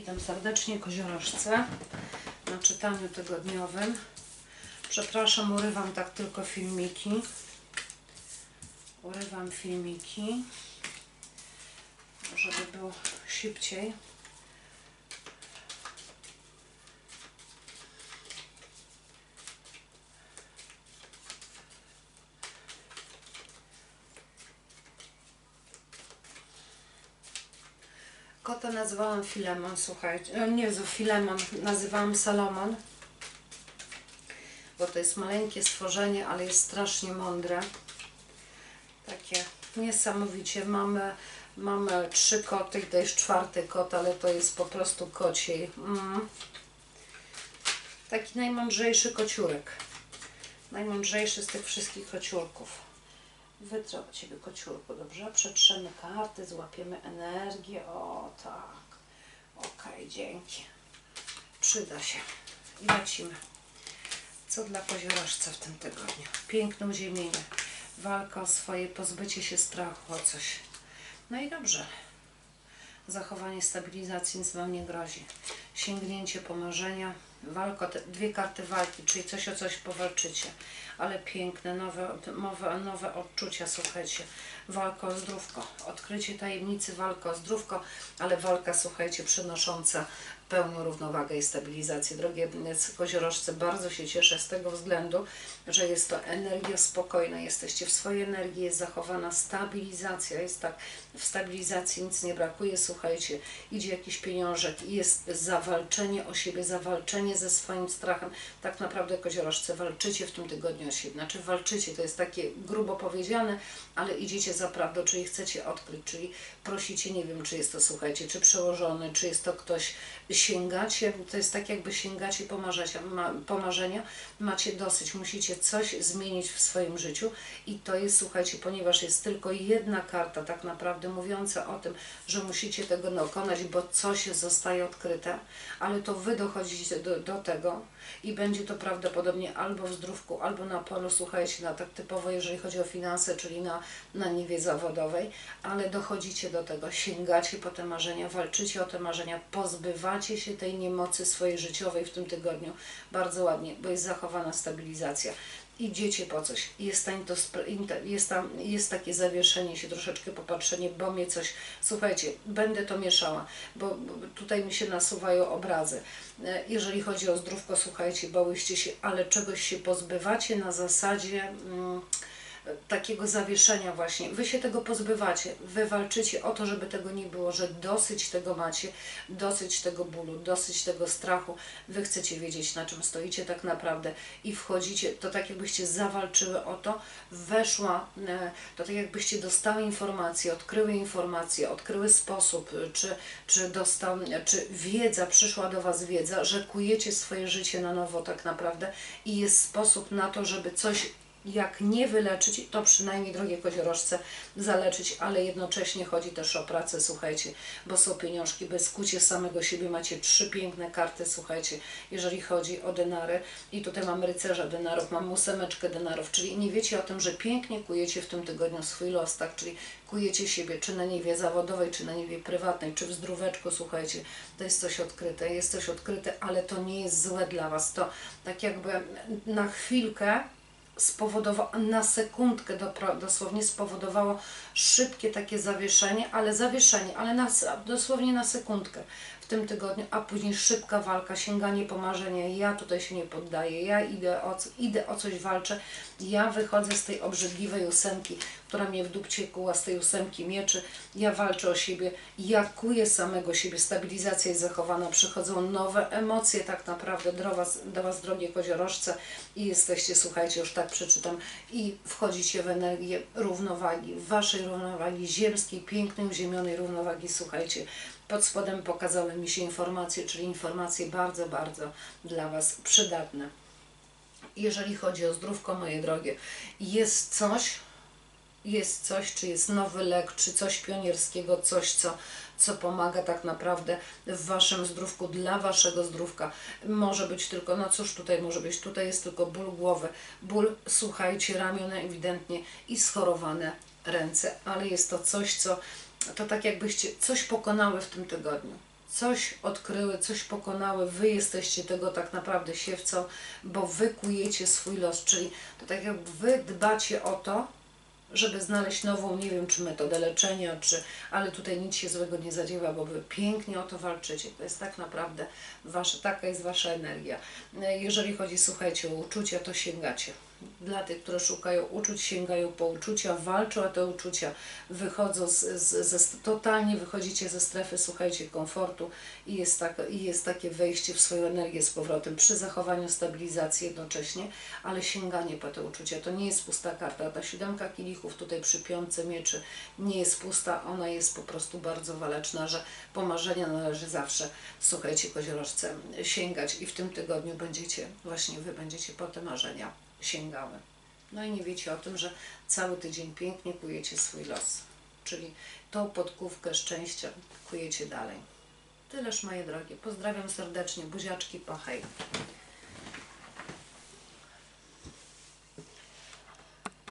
Witam serdecznie koziorożce na czytaniu tygodniowym. Przepraszam, urywam tak tylko filmiki. Urywam filmiki, żeby było szybciej. Kota nazwałam Filemon, słuchajcie. e, Nie, zu Filemon, nazywałam Salomon. Bo to jest maleńkie stworzenie, ale jest strasznie mądre. Takie niesamowicie. Mamy, mamy trzy koty i to jest czwarty kot, ale to jest po prostu kociej. Mm. Taki najmądrzejszy kociurek. Najmądrzejszy z tych wszystkich kociurków. Wytrę od Ciebie kociurku, dobrze? Przetrzemy karty, złapiemy energię. O, tak. Okej, dzięki. Przyda się. I lecimy. Co dla koziorożca w tym tygodniu? Piękne uziemienie. Walka o swoje pozbycie się strachu o coś. No i dobrze. Zachowanie stabilizacji nic Wam nie grozi. Sięgnięcie po marzenia. Walka, dwie karty walki, czyli coś o coś powalczycie. Ale piękne, nowe, nowe, nowe odczucia, słuchajcie. Walka o zdrówko. Odkrycie tajemnicy, walka o zdrówko, ale walka, słuchajcie, przynosząca pełną równowagę i stabilizację. Drogie koziorożce, bardzo się cieszę z tego względu, że jest to energia spokojna, jesteście w swojej energii, jest zachowana stabilizacja, jest tak, w stabilizacji nic nie brakuje, słuchajcie, idzie jakiś pieniążek jest zawalczenie o siebie, zawalczenie ze swoim strachem. Tak naprawdę koziorożce walczycie w tym tygodniu o siebie, znaczy walczycie, to jest takie grubo powiedziane, ale idziecie za prawdą, czyli chcecie odkryć, czyli prosicie, nie wiem, czy jest to, słuchajcie, czy przełożony, czy jest to ktoś, sięgacie, to jest tak jakby sięgacie po marzenia, ma, po marzenia, macie dosyć, musicie coś zmienić w swoim życiu i to jest, słuchajcie, ponieważ jest tylko jedna karta tak naprawdę mówiąca o tym, że musicie tego dokonać, bo coś zostaje odkryte, ale to Wy dochodzicie do, do tego i będzie to prawdopodobnie albo w zdrówku, albo na polu, słuchajcie, na tak typowo, jeżeli chodzi o finanse, czyli na, na niwie zawodowej, ale dochodzicie do tego, sięgacie po te marzenia, walczycie o te marzenia, pozbywacie się tej niemocy swojej życiowej w tym tygodniu. Bardzo ładnie, bo jest zachowana stabilizacja. Idziecie po coś, jest tam, to, jest tam jest takie zawieszenie się, troszeczkę popatrzenie, bo mnie coś, słuchajcie, będę to mieszała, bo, bo tutaj mi się nasuwają obrazy. E, Jeżeli chodzi o zdrówko, słuchajcie, bałyście się, ale czegoś się pozbywacie na zasadzie mm, takiego zawieszenia właśnie. Wy się tego pozbywacie, wy walczycie o to, żeby tego nie było, że dosyć tego macie, dosyć tego bólu, dosyć tego strachu. Wy chcecie wiedzieć, na czym stoicie tak naprawdę i wchodzicie, to tak jakbyście zawalczyły o to, weszła, e, to tak jakbyście dostały informacje, odkryły informacje, odkryły sposób, e, czy, czy dostał, czy wiedza, przyszła do Was wiedza, że kujecie swoje życie na nowo tak naprawdę i jest sposób na to, żeby coś jak nie wyleczyć, to przynajmniej drogie koziorożce zaleczyć, ale jednocześnie chodzi też o pracę, słuchajcie, bo są pieniążki, bez kucie samego siebie macie trzy piękne karty, słuchajcie, jeżeli chodzi o denary. I tutaj mam rycerza denarów, mam ósemeczkę denarów, czyli nie wiecie o tym, że pięknie kujecie w tym tygodniu swój los, tak, czyli kujecie siebie, czy na niwie zawodowej, czy na niwie prywatnej, czy w zdróweczku, słuchajcie, to jest coś odkryte, jest coś odkryte, ale to nie jest złe dla Was, to tak jakby na chwilkę spowodowało, na sekundkę dosłownie spowodowało szybkie takie zawieszenie, ale zawieszenie, ale na, dosłownie na sekundkę tym tygodniu, a później szybka walka, sięganie po marzenia, ja tutaj się nie poddaję, ja idę o, idę o coś walczę, ja wychodzę z tej obrzydliwej ósemki, która mnie w dupcie kuła, z tej ósemki mieczy, ja walczę o siebie, ja kuję samego siebie, stabilizacja jest zachowana, przychodzą nowe emocje tak naprawdę. Do Was, do was drogie koziorożce. I jesteście, słuchajcie, już tak przeczytam, i wchodzicie w energię równowagi, Waszej równowagi ziemskiej, pięknej, uziemionej równowagi, słuchajcie, pod spodem pokazały mi się informacje, czyli informacje bardzo, bardzo dla Was przydatne. Jeżeli chodzi o zdrówko, moje drogie, jest coś, jest coś, czy jest nowy lek, czy coś pionierskiego, coś, co, co pomaga tak naprawdę w Waszym zdrówku, dla Waszego zdrówka. Może być tylko, no cóż tutaj może być, tutaj jest tylko ból głowy, ból, słuchajcie, ramiona ewidentnie i schorowane ręce, ale jest to coś, co, to tak jakbyście coś pokonały w tym tygodniu. coś odkryły, coś pokonały, wy jesteście tego tak naprawdę siewcą, bo wy kujecie swój los, czyli to tak jakby wy dbacie o to, żeby znaleźć nową, nie wiem, czy metodę leczenia, czy, ale tutaj nic się złego nie zadziewa, bo wy pięknie o to walczycie. To jest tak naprawdę wasza, taka jest wasza energia. E, Jeżeli chodzi, słuchajcie, o uczucia, to sięgacie. Dla tych, które szukają uczuć, sięgają po uczucia, walczą o te uczucia, wychodzą z, z, totalnie wychodzicie ze strefy, słuchajcie, komfortu i jest, tak, i jest takie wejście w swoją energię z powrotem przy zachowaniu stabilizacji jednocześnie, ale sięganie po te uczucia. To nie jest pusta karta. Ta siódemka kielichów tutaj przy piątce mieczy nie jest pusta, ona jest po prostu bardzo waleczna, że po marzenia należy zawsze, słuchajcie, koziorożce, sięgać i w tym tygodniu będziecie, właśnie Wy będziecie po te marzenia sięgały. No i nie wiecie o tym, że cały tydzień pięknie kujecie swój los, czyli tą podkówkę szczęścia kujecie dalej. Tyleż moje drogie. Pozdrawiam serdecznie. Buziaczki, pachaj.